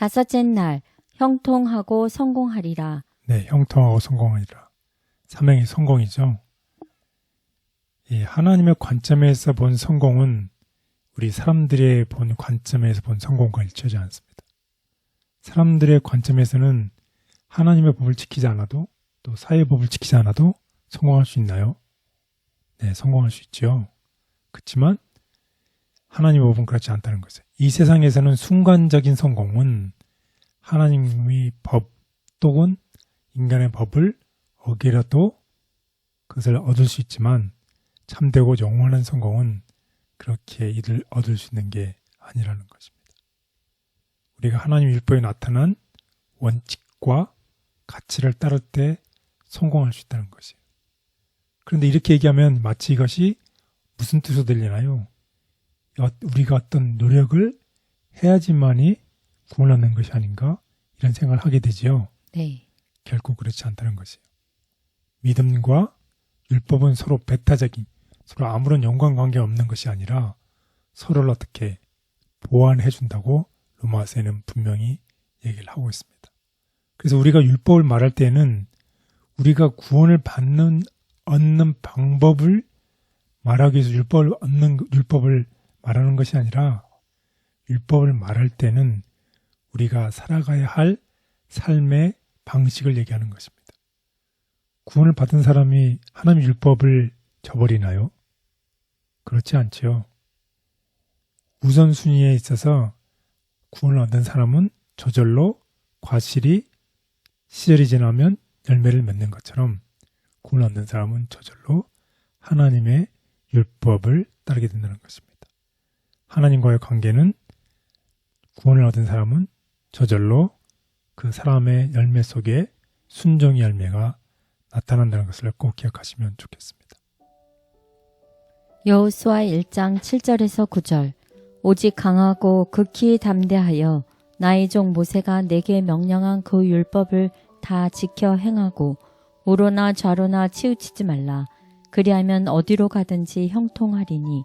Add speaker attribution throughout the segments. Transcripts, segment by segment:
Speaker 1: 다섯째 날 형통하고 성공하리라.
Speaker 2: 네, 형통하고 성공하리라. 삼행이 성공이죠. 이 하나님의 관점에서 본 성공은 우리 사람들의 본 관점에서 본 성공과 일치하지 않습니다. 사람들의 관점에서는 하나님의 법을 지키지 않아도 또 사회 법을 지키지 않아도 성공할 수 있나요? 네, 성공할 수 있죠. 그렇지만 하나님의 법은 그렇지 않다는 것이에요. 이 세상에서는 순간적인 성공은 하나님의 법 또는 인간의 법을 어기라도 그것을 얻을 수 있지만 참되고 영원한 성공은 그렇게 이를 얻을 수 있는 게 아니라는 것입니다. 우리가 하나님 율법에 나타난 원칙과 가치를 따를 때 성공할 수 있다는 것이에요. 그런데 이렇게 얘기하면 마치 이것이 무슨 뜻으로 들리나요? 어, 우리가 어떤 노력을 해야지만이 구원을 얻는 것이 아닌가 이런 생각을 하게 되지요.
Speaker 1: 네.
Speaker 2: 결코 그렇지 않다는 것이에요. 믿음과 율법은 서로 배타적인 서로 아무런 연관관계 없는 것이 아니라 서로를 어떻게 보완해 준다고 로마서에는 분명히 얘기를 하고 있습니다. 그래서 우리가 율법을 말할 때는 우리가 구원을 받는 얻는 방법을 말하기 위해서 율법을 얻는 율법을 말하는 것이 아니라 율법을 말할 때는 우리가 살아가야 할 삶의 방식을 얘기하는 것입니다. 구원을 받은 사람이 하나님 율법을 저버리나요? 그렇지 않지요. 우선순위에 있어서 구원을 얻은 사람은 저절로 과실이 시절이 지나면 열매를 맺는 것처럼 구원을 얻는 사람은 저절로 하나님의 율법을 따르게 된다는 것입니다. 하나님과의 관계는 구원을 얻은 사람은 저절로 그 사람의 열매 속에 순종의 열매가 나타난다는 것을 꼭 기억하시면 좋겠습니다.
Speaker 1: 여호수아 1장 7절에서 9절 오직 강하고 극히 담대하여 나의 종 모세가 내게 명령한 그 율법을 다 지켜 행하고 우로나 좌로나 치우치지 말라 그리하면 어디로 가든지 형통하리니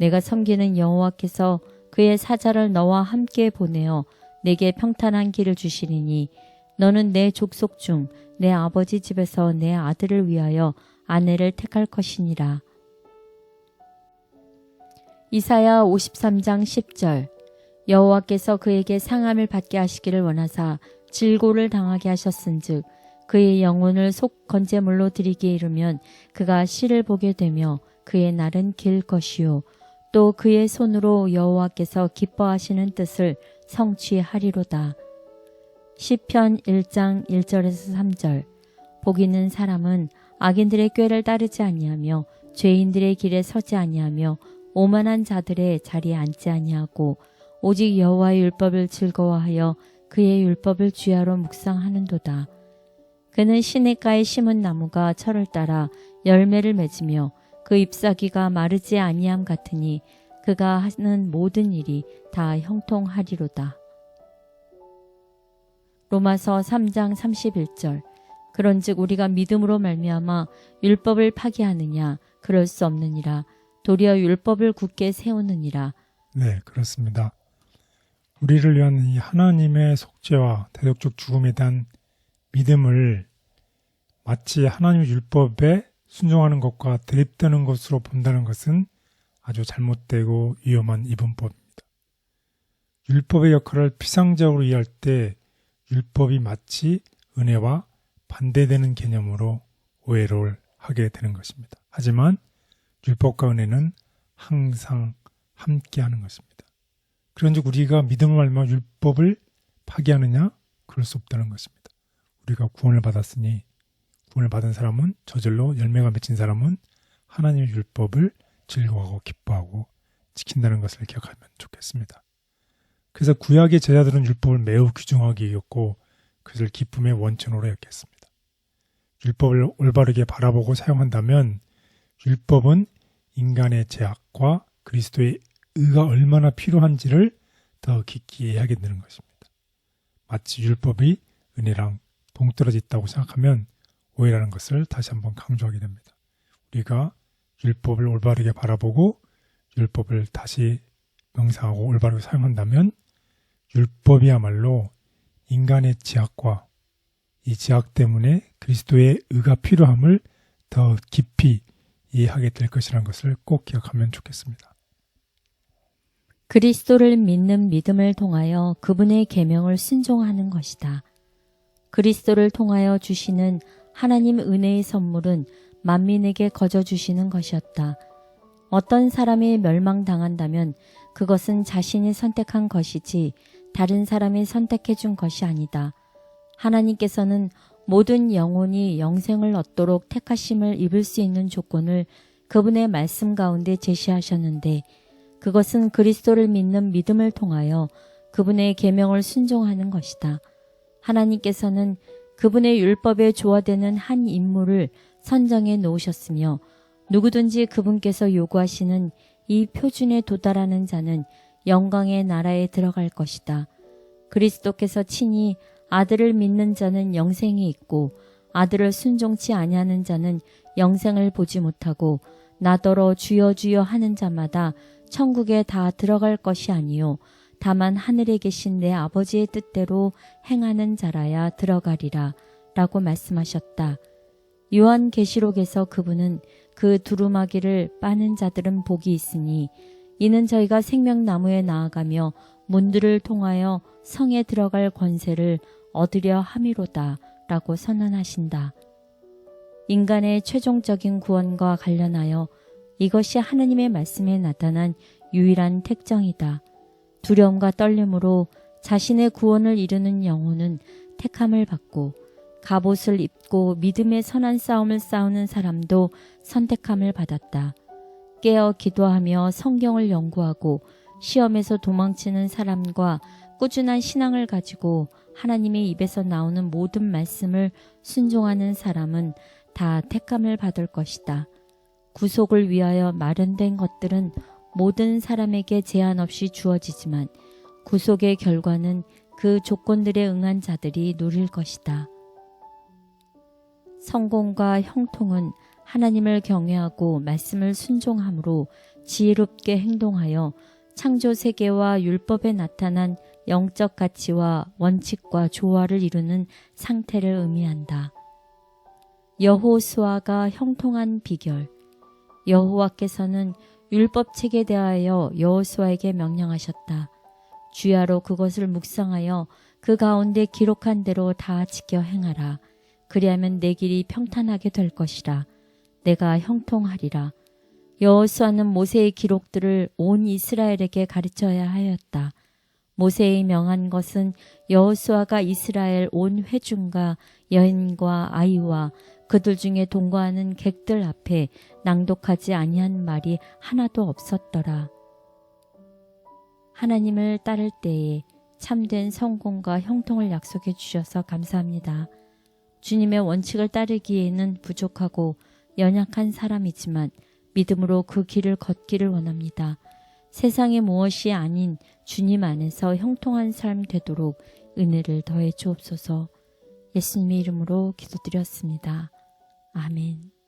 Speaker 1: 내가 섬기는 여호와께서 그의 사자를 너와 함께 보내어 내게 평탄한 길을 주시리니 너는 내 족속 중 내 아버지 집에서 내 아들을 위하여 아내를 택할 것이니라. 이사야 53장 10절 여호와께서 그에게 상함을 받게 하시기를 원하사 질고를 당하게 하셨은즉 그의 영혼을 속 건재물로 드리기에 이르면 그가 씨를 보게 되며 그의 날은 길 것이요 또 그의 손으로 여호와께서 기뻐하시는 뜻을 성취하리로다. 시편 1장 1절에서 3절 복 있는 사람은 악인들의 꾀를 따르지 아니하며 죄인들의 길에 서지 아니하며 오만한 자들의 자리에 앉지 아니하고 오직 여호와의 율법을 즐거워하여 그의 율법을 주야로 묵상하는도다. 그는 시냇가에 심은 나무가 철을 따라 열매를 맺으며 그 잎사귀가 마르지 아니함 같으니 그가 하는 모든 일이 다 형통하리로다. 로마서 3장 31절 그런즉 우리가 믿음으로 말미암아 율법을 파기하느냐 그럴 수 없느니라 도리어 율법을 굳게 세우느니라.
Speaker 2: 네, 그렇습니다. 우리를 위한 이 하나님의 속죄와 대속적 죽음에 대한 믿음을 마치 하나님의 율법에 순종하는 것과 대립되는 것으로 본다는 것은 아주 잘못되고 위험한 이분법입니다. 율법의 역할을 피상적으로 이해할 때 율법이 마치 은혜와 반대되는 개념으로 오해를 하게 되는 것입니다. 하지만 율법과 은혜는 항상 함께하는 것입니다. 그런즉 우리가 믿음을 말며 율법을 파기하느냐? 그럴 수 없다는 것입니다. 우리가 구원을 받았으니 구원을 받은 사람은 저절로 열매가 맺힌 사람은 하나님의 율법을 즐거워하고 기뻐하고 지킨다는 것을 기억하면 좋겠습니다. 그래서 구약의 제자들은 율법을 매우 귀중하게 여겼고 그것을 기쁨의 원천으로 여겼습니다. 율법을 올바르게 바라보고 사용한다면 율법은 인간의 죄악과 그리스도의 의가 얼마나 필요한지를 더 깊이 이해하게 되는 것입니다. 마치 율법이 은혜랑 동떨어져 있다고 생각하면 오해라는 것을 다시 한번 강조하게 됩니다. 우리가 율법을 올바르게 바라보고 율법을 다시 명상하고 올바르게 사용한다면 율법이야말로 인간의 지악과 이 지악 때문에 그리스도의 의가 필요함을 더 깊이 이해하게 될 것이라는 것을 꼭 기억하면 좋겠습니다.
Speaker 1: 그리스도를 믿는 믿음을 통하여 그분의 계명을 순종하는 것이다. 그리스도를 통하여 주시는 하나님 은혜의 선물은 만민에게 거저 주시는 것이었다. 어떤 사람이 멸망당한다면 그것은 자신이 선택한 것이지 다른 사람이 선택해 준 것이 아니다. 하나님께서는 모든 영혼이 영생을 얻도록 택하심을 입을 수 있는 조건을 그분의 말씀 가운데 제시하셨는데 그것은 그리스도를 믿는 믿음을 통하여 그분의 계명을 순종하는 것이다. 하나님께서는 그분의 율법에 조화되는 한 인물을 선정해 놓으셨으며 누구든지 그분께서 요구하시는 이 표준에 도달하는 자는 영광의 나라에 들어갈 것이다. 그리스도께서 친히 아들을 믿는 자는 영생이 있고 아들을 순종치 아니하는 자는 영생을 보지 못하고 나더러 주여 주여 하는 자마다 천국에 다 들어갈 것이 아니요 다만 하늘에 계신 내 아버지의 뜻대로 행하는 자라야 들어가리라 라고 말씀하셨다. 요한 계시록에서 그분은 그 두루마기를 빠는 자들은 복이 있으니 이는 저희가 생명나무에 나아가며 문들을 통하여 성에 들어갈 권세를 얻으려 함이로다 라고 선언하신다. 인간의 최종적인 구원과 관련하여 이것이 하느님의 말씀에 나타난 유일한 특정이다. 두려움과 떨림으로 자신의 구원을 이루는 영혼은 택함을 받고 갑옷을 입고 믿음의 선한 싸움을 싸우는 사람도 선택함을 받았다. 깨어 기도하며 성경을 연구하고 시험에서 도망치는 사람과 꾸준한 신앙을 가지고 하나님의 입에서 나오는 모든 말씀을 순종하는 사람은 다 택함을 받을 것이다. 구속을 위하여 마련된 것들은 모든 사람에게 제한 없이 주어지지만 구속의 결과는 그 조건들에 응한 자들이 누릴 것이다. 성공과 형통은 하나님을 경외하고 말씀을 순종함으로 지혜롭게 행동하여 창조 세계와 율법에 나타난 영적 가치와 원칙과 조화를 이루는 상태를 의미한다. 여호수아가 형통한 비결 여호와께서는 율법 책에 대하여 여호수아에게 명령하셨다. 주야로 그것을 묵상하여 그 가운데 기록한 대로 다 지켜 행하라. 그리하면 내 길이 평탄하게 될 것이라. 내가 형통하리라. 여호수아는 모세의 기록들을 온 이스라엘에게 가르쳐야 하였다. 모세의 명한 것은 여호수아가 이스라엘 온 회중과 여인과 아이와 그들 중에 동거하는 객들 앞에 낭독하지 아니한 말이 하나도 없었더라. 하나님을 따를 때에 참된 성공과 형통을 약속해 주셔서 감사합니다. 주님의 원칙을 따르기에는 부족하고 연약한 사람이지만 믿음으로 그 길을 걷기를 원합니다. 세상의 무엇이 아닌 주님 안에서 형통한 삶 되도록 은혜를 더해 주옵소서 예수님의 이름으로 기도드렸습니다. 아멘.